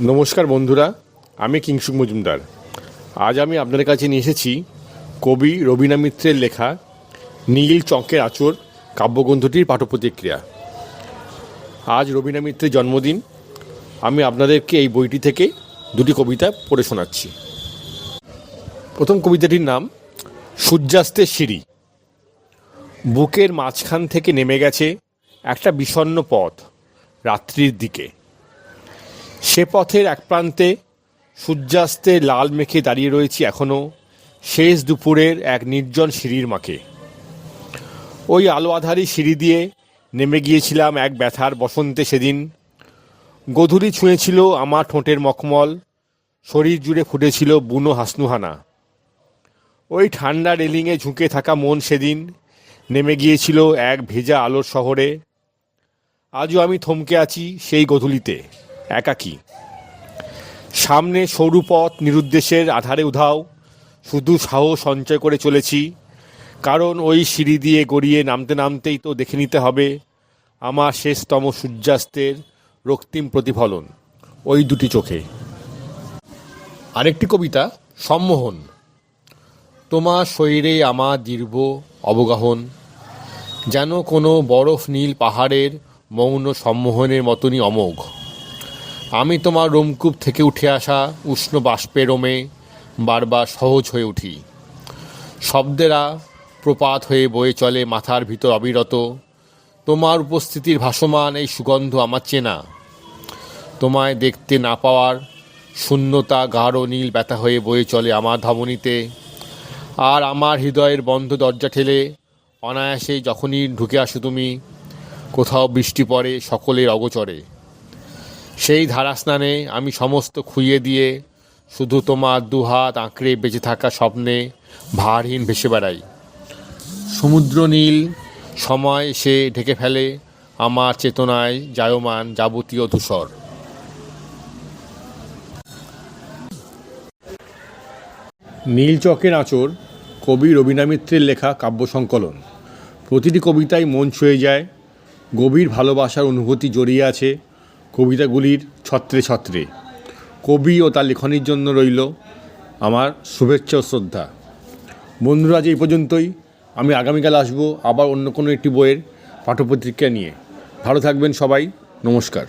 নমস্কার বন্ধুরা, আমি কিংসুক মজুমদার। আজ আমি আপনাদের কাছে নিয়ে এসেছি কবি রবীনা মিত্রের লেখা নীল চঙ্কের আচর কাব্যগ্রন্থটির পাঠপ্রতিক্রিয়া। আজ রবীনা মিত্রের জন্মদিন, আমি আপনাদেরকে এই বইটি থেকে দুটি কবিতা পড়ে শোনাচ্ছি। প্রথম কবিতাটির নাম, সূর্যাস্তের সিঁড়ি। বুকের মাঝখান থেকে নেমে গেছে একটা বিষণ্ণ পথ রাত্রির দিকে। সে পথের এক প্রান্তে সূর্যাস্তে লাল মেখে দাঁড়িয়ে রয়েছি এখনও শেষ দুপুরের এক নির্জন সিঁড়ির মাকে ওই আলো আধারি সিঁড়ি দিয়ে নেমে গিয়েছিলাম এক ব্যথার বসন্তে সেদিন। গধূলি ছুঁয়েছিল আমার ঠোঁটের মখমল, শরীর জুড়ে ফুটেছিল বুনো হাসনুহানা। ওই ঠান্ডা রেলিংয়ে ঝুঁকে থাকা মন সেদিন নেমে গিয়েছিল এক ভেজা আলোর শহরে। আজও আমি থমকে আছি সেই গধূলিতে। একাকী। সামনে সরু পথ নিরুদ্দেশের আধারে উধাও, শুধু সাহস সঞ্চয় করে চলেছি। কারণ ওই সিঁড়ি দিয়ে গড়িয়ে নামতে নামতেই তো দেখে নিতে হবে, আমার শেষতম সূর্যাস্তের রক্তিম প্রতিফলন ওই দুটি চোখে। আরেকটি কবিতা, সম্মোহন। তোমার শরীরে আমার দীর্ঘ অবগাহন, যেন কোনো বরফ নীল পাহাড়ের মৌন সম্মোহনের মতনই অমোঘ। আমি তোমার রোমকূপ থেকে উঠে আসা উষ্ণ বাষ্পে রোমে বারবার সহজ হয়ে উঠি। শব্দেরা প্রপাত হয়ে বয়ে চলে মাথার ভিতর অবিরত। তোমার উপস্থিতির ভাসমান এই সুগন্ধ আমার চেনা। তোমায় দেখতে না পাওয়ার শূন্যতা গাঢ় নীল ব্যথা হয়ে বয়ে চলে আমার ধমনীতে। আর আমার হৃদয়ের বন্ধ দরজা ঠেলে অনায়াসেই যখনই ঢুকে আসো তুমি, কোথাও বৃষ্টি পড়ে সকলের অগোচরে। সেই ধারাস্নানে আমি সমস্ত খুইয়ে দিয়ে শুধু তোমার দুহাত আঁকড়ে বেঁচে থাকা স্বপ্নে ভারহীন ভেসে বেড়াই। সমুদ্র নীল, সময় এসে ঢেকে ফেলে আমার চেতনায় জায়মান যাবতীয় ধূসর। নীল চকের আঁচড় কবি রবীন্দ্র মিত্রের লেখা কাব্য সংকলন প্রতিটি কবিতায় মন ছুঁয়ে যায়, গভীর ভালোবাসার অনুভূতি জড়িয়ে আছে কবিতাগুলির ছত্রে ছত্রে। কবি ও তার লেখনির জন্য রইল আমার শুভেচ্ছা ও শ্রদ্ধা। বন্ধুরা, আজ এই পর্যন্তই। আমি আগামীকাল আসব আবার অন্য কোনো একটি বইয়ের পাঠ্যপত্রিকা নিয়ে। ভালো থাকবেন সবাই। নমস্কার।